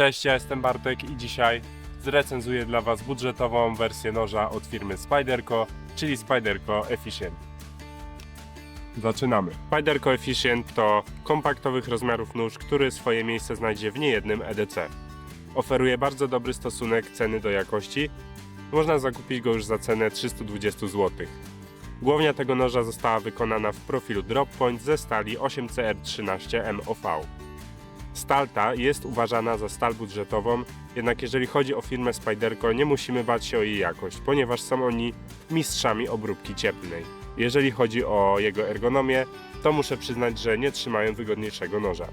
Cześć, ja jestem Bartek i dzisiaj zrecenzuję dla Was budżetową wersję noża od firmy Spyderco, czyli Spyderco Efficient. Zaczynamy. Spyderco Efficient to kompaktowych rozmiarów nóż, który swoje miejsce znajdzie w niejednym EDC. Oferuje bardzo dobry stosunek ceny do jakości. Można zakupić go już za cenę 320 zł. Głownia tego noża została wykonana w profilu Drop Point ze stali 8CR13 MOV. Stal ta jest uważana za stal budżetową, jednak jeżeli chodzi o firmę Spyderco nie musimy bać się o jej jakość, ponieważ są oni mistrzami obróbki cieplnej. Jeżeli chodzi o jego ergonomię, to muszę przyznać, że nie trzymają wygodniejszego noża.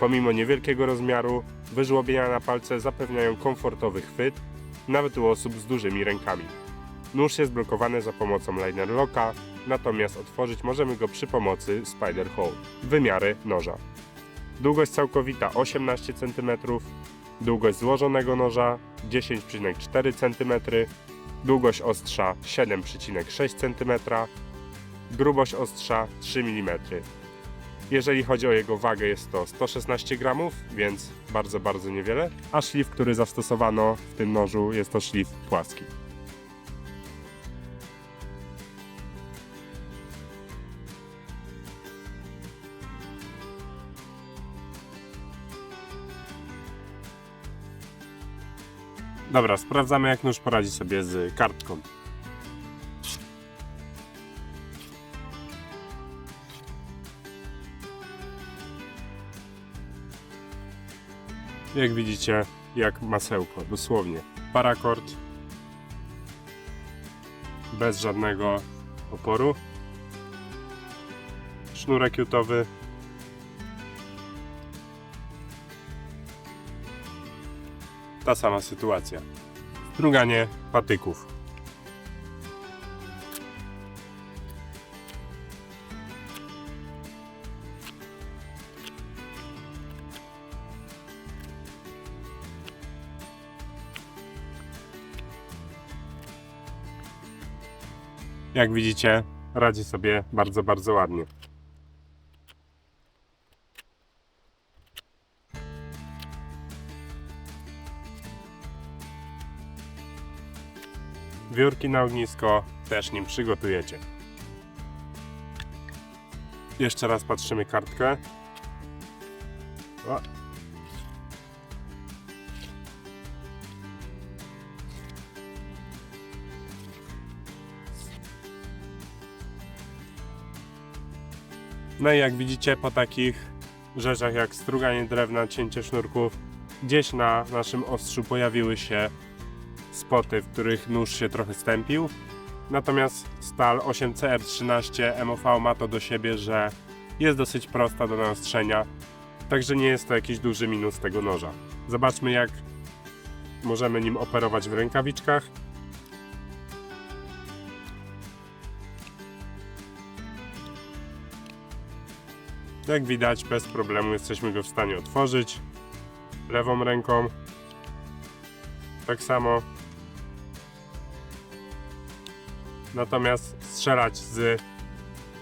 Pomimo niewielkiego rozmiaru, wyżłobienia na palce zapewniają komfortowy chwyt, nawet u osób z dużymi rękami. Nóż jest blokowany za pomocą liner locka, natomiast otworzyć możemy go przy pomocy Spider Hole. Wymiary noża. Długość całkowita 18 cm, długość złożonego noża 10,4 cm, długość ostrza 7,6 cm, grubość ostrza 3 mm. Jeżeli chodzi o jego wagę jest to 116 gramów, więc bardzo, bardzo niewiele, a szlif, który zastosowano w tym nożu jest to szlif płaski. Dobra, sprawdzamy jak nóż poradzi sobie z kartką. Jak widzicie, jak masełko, dosłownie. Parakord. Bez żadnego oporu. Sznurek jutowy. Ta sama sytuacja. Struganie patyków. Jak widzicie, radzi sobie bardzo, bardzo ładnie. Wiórki na ognisko też nim przygotujecie. Jeszcze raz patrzymy kartkę. O. No i jak widzicie po takich rzeczach jak struganie drewna, cięcie sznurków, gdzieś na naszym ostrzu pojawiły się spoty, w których nóż się trochę stępił. Natomiast stal 8CR13 MOV ma to do siebie, że jest dosyć prosta do naostrzenia, także nie jest to jakiś duży minus tego noża. Zobaczmy jak możemy nim operować w rękawiczkach. Jak widać, bez problemu jesteśmy go w stanie otworzyć lewą ręką. Tak samo Natomiast strzelać z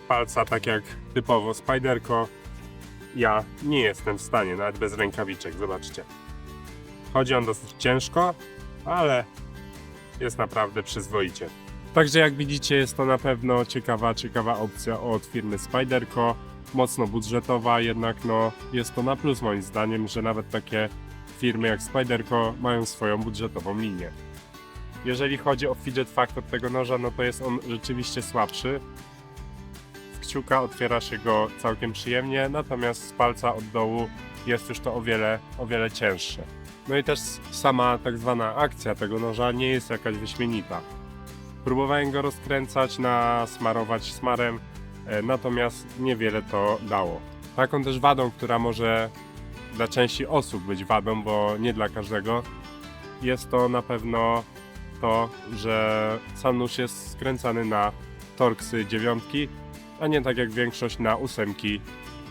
palca, tak jak typowo Spiderco, ja nie jestem w stanie, nawet bez rękawiczek, zobaczcie. Chodzi on dosyć ciężko, ale jest naprawdę przyzwoicie. Także jak widzicie jest to na pewno ciekawa, ciekawa opcja od firmy Spiderco. Mocno budżetowa, jednak no jest to na plus moim zdaniem, że nawet takie firmy jak Spiderco mają swoją budżetową linię. Jeżeli chodzi o fidget factor tego noża, no to jest on rzeczywiście słabszy. Z kciuka otwiera się go całkiem przyjemnie, natomiast z palca od dołu jest już to o wiele, o wiele cięższe. No i też sama tak zwana akcja tego noża nie jest jakaś wyśmienita. Próbowałem go rozkręcać, nasmarować smarem, e, natomiast niewiele to dało. Taką też wadą, która może dla części osób być wadą, bo nie dla każdego, jest to na pewno to, że sam nóż jest skręcany na torksy dziewiątki, a nie tak jak większość na ósemki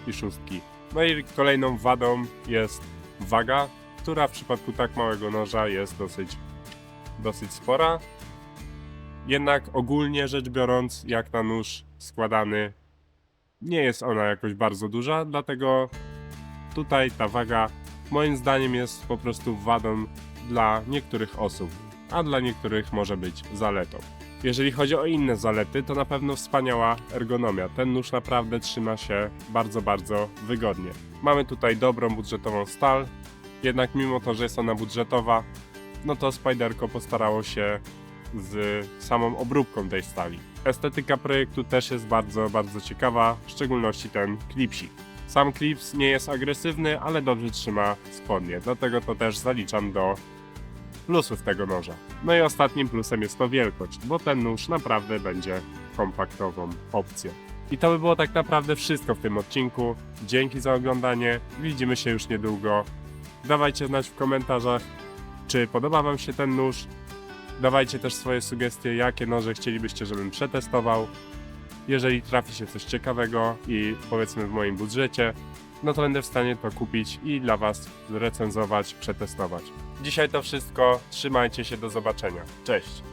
i szóstki. No i kolejną wadą jest waga, która w przypadku tak małego noża jest dosyć, dosyć spora. Jednak ogólnie rzecz biorąc, jak na nóż składany, nie jest ona jakoś bardzo duża, dlatego tutaj ta waga moim zdaniem jest po prostu wadą dla niektórych osób, a dla niektórych może być zaletą. Jeżeli chodzi o inne zalety, to na pewno wspaniała ergonomia. Ten nóż naprawdę trzyma się bardzo, bardzo wygodnie. Mamy tutaj dobrą budżetową stal, jednak mimo to, że jest ona budżetowa, no to Spiderco postarało się z samą obróbką tej stali. Estetyka projektu też jest bardzo, bardzo ciekawa, w szczególności ten klipsik. Sam klips nie jest agresywny, ale dobrze trzyma spodnie, dlatego to też zaliczam do plusów tego noża. No i ostatnim plusem jest to wielkość, bo ten nóż naprawdę będzie kompaktową opcją. I to by było tak naprawdę wszystko w tym odcinku. Dzięki za oglądanie, widzimy się już niedługo. Dawajcie znać w komentarzach, czy podoba Wam się ten nóż. Dawajcie też swoje sugestie, jakie noże chcielibyście, żebym przetestował. Jeżeli trafi się coś ciekawego i powiedzmy w moim budżecie, no to będę w stanie to kupić i dla Was recenzować, przetestować. Dzisiaj to wszystko. Trzymajcie się, do zobaczenia. Cześć!